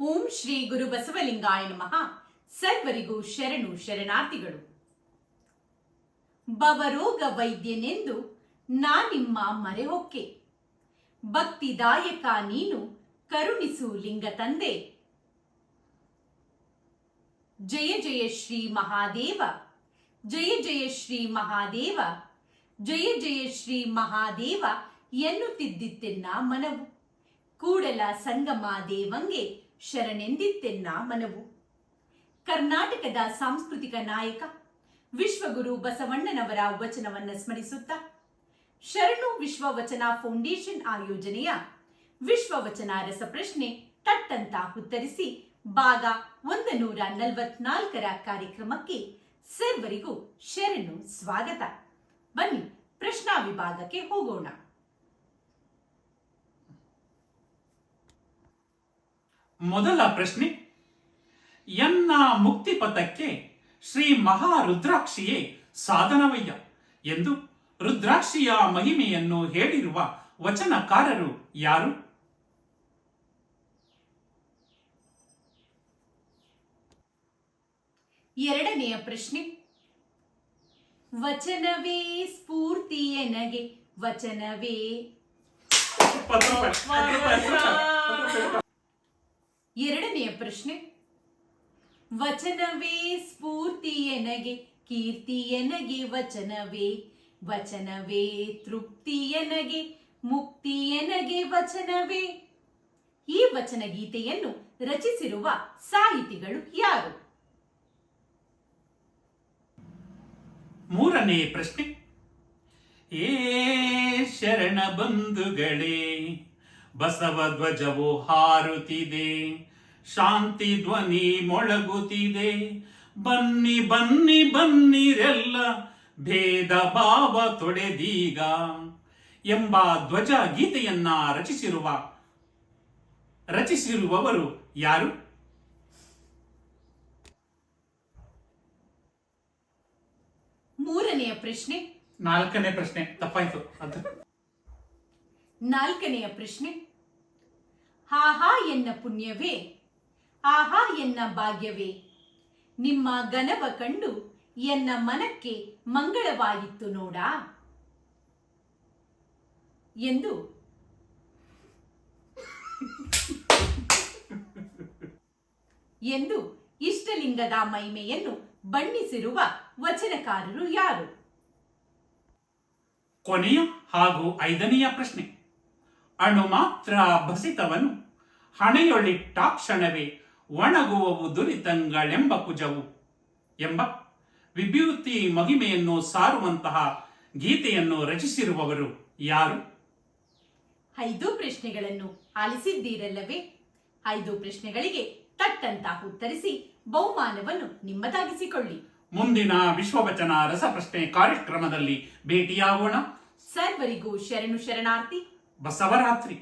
ಓಂ ಶ್ರೀ ಗುರು ಬಸವಲಿಂಗಾಯ ನಮಃ. ಸರ್ವರಿಗೂ ಶರಣು ಶರಣಾರ್ಥಿಗಳು. ಬವರೋಗ ವೈದ್ಯನೆಂದು ನಾ ನಿಮ್ಮ ಮರೆಹೊಕ್ಕೆ. ಭಕ್ತಿದಾಯಕ ನೀನು ಕರುಣಿಸು ಲಿಂಗ ತಂದೆ. ಜಯ ಜಯ ಶ್ರೀ ಮಹಾದೇವ. ಜಯ ಜಯ ಶ್ರೀ ಮಹಾದೇವ. ಜಯ ಜಯ ಶ್ರೀ ಮಹಾದೇವ ಎನ್ನುತ್ತಿದ್ದಿತ್ತೆನ್ನ ಮನವು. ಕೂಡಲ ಸಂಗಮ ದೇವಂಗೆ ಶರಣೆಂದಿತ್ತೆನ್ನ ಮನವು. ಕರ್ನಾಟಕದ ಸಾಂಸ್ಕೃತಿಕ ನಾಯಕ, ವಿಶ್ವಗುರು ಬಸವಣ್ಣನವರ ವಚನವನ್ನ ಸ್ಮರಿಸುತ್ತಾ, ಶರಣು ವಿಶ್ವ ವಚನ ಫೌಂಡೇಶನ್ ಆಯೋಜನೆಯ ವಿಶ್ವ ವಚನ ರಸಪ್ರಶ್ನೆ ತಟ್ಟಂತ ಉತ್ತರಿಸಿ ಭಾಗ ಒಂದು ನೂರ ನಲವತ್ನಾಲ್ಕರ ಕಾರ್ಯಕ್ರಮಕ್ಕೆ ಸರ್ವರಿಗೂ ಶರಣು ಸ್ವಾಗತ. ಬನ್ನಿ, ಪ್ರಶ್ನಾ ವಿಭಾಗಕ್ಕೆ ಹೋಗೋಣ. ಮೊದಲ ಪ್ರಶ್ನೆ ಎನ್ನ ಮುಕ್ತಿ ಪಥಕ್ಕೆ ಶ್ರೀ ಮಹಾರುದ್ರಾಕ್ಷಿಯೇ ಸಾಧನವಯ್ಯ ಎಂದು ರುದ್ರಾಕ್ಷಿಯ ಮಹಿಮೆಯನ್ನು ಹೇಳಿರುವ ವಚನಕಾರರು ಯಾರು? ಎರಡನೆಯ ಪ್ರಶ್ನೆ ವಚನವೇ ಸ್ಫೂರ್ತಿ ಎನಗೆ? ವಚನವೇ. ಎರಡನೆಯ ಪ್ರಶ್ನೆ. ವಚನವೇ ಸ್ಫೂರ್ತಿ ಎನಗೆ, ಕೀರ್ತಿ ಎನಗೆ ವಚನವೇ? ವಚನವೇ ತೃಪ್ತಿ ಎನಗೆ, ಮುಕ್ತಿ ಎನಗೆ ವಚನವೇ? ಈ ವಚನ ಗೀತೆಯನ್ನು ರಚಿಸಿರುವ ಸಾಹಿತಿಗಳು ಯಾರು? ಮೂರನೇ ಪ್ರಶ್ನೆ. ಏ ಶರಣ ಬಂಧುಗಳೇ ಬಸವ ಧ್ವಜವು ಹಾರುತ್ತಿದೆ. ಶಾಂತಿ ಧ್ವನಿ ಮೊಳಗುತ್ತಿದೆ. ಬನ್ನಿ ಬನ್ನಿ ಬನ್ನಿರೆಲ್ಲ ಭೇದ ಭಾವ ತೊಡೆದೀಗ. ಎಂಬ ಧ್ವಜ ಗೀತೆಯನ್ನ ರಚಿಸಿರುವ ರಚಿಸಿರುವವರು ಯಾರು? ಮೂರನೆಯ ಪ್ರಶ್ನೆ. ನಾಲ್ಕನೇ ಪ್ರಶ್ನೆ ತಪ್ಪಾಯ್ತು. ಅದು ನಾಲ್ಕನೆಯ ಪ್ರಶ್ನೆ. ಹಾಹಾ ಎನ್ನ ಪುಣ್ಯವೇ? ಆಹಾ ಎನ್ನ ಭಾಗ್ಯವೇ? ನಿಮ್ಮ ಗನವ ಕಂಡು ಎನ್ನ ಮನಕ್ಕೆ ಮಂಗಳವಾಯಿತು ನೋಡ. ಎಂದು. ಎಂದು ಇಷ್ಟಲಿಂಗದ ಮಹಿಮೆಯನ್ನು ಬಣ್ಣಿಸಿರುವ ವಚನಕಾರರು ಯಾರು? ಕೊನೆಯ ಹಾಗೂ ಐದನೆಯ ಪ್ರಶ್ನೆ. ಅಣು ಮಾತ್ರ ಭಸಿತವನು ಹಣೆಯೊಳಿಟ್ಟಾಕ್ಷಣವೇ ಒಣಗುವವು ದುರಿತಂಗಳೆಂಬ ಕುಜವು ಎಂಬ ವಿಭೂತಿ ಮಹಿಮೆಯನ್ನು ಸಾರುವಂತಹ ಗೀತೆಯನ್ನು ರಚಿಸಿರುವವರು ಯಾರು? ಐದು ಪ್ರಶ್ನೆಗಳನ್ನು ಆಲಿಸಿದ್ದೀರಲ್ಲವೇ? ಐದು ಪ್ರಶ್ನೆಗಳಿಗೆ ತಟ್ಟಂತ ಉತ್ತರಿಸಿ ಬಹುಮಾನವನ್ನು ನಿಮ್ಮದಾಗಿಸಿಕೊಳ್ಳಿ. ಮುಂದಿನ ವಿಶ್ವವಚನ ರಸಪ್ರಶ್ನೆ ಕಾರ್ಯಕ್ರಮದಲ್ಲಿ ಭೇಟಿಯಾಗೋಣ. ಸರ್ವರಿಗೂ ಶರಣು ಶರಣಾರ್ಥಿ बसवरात्रि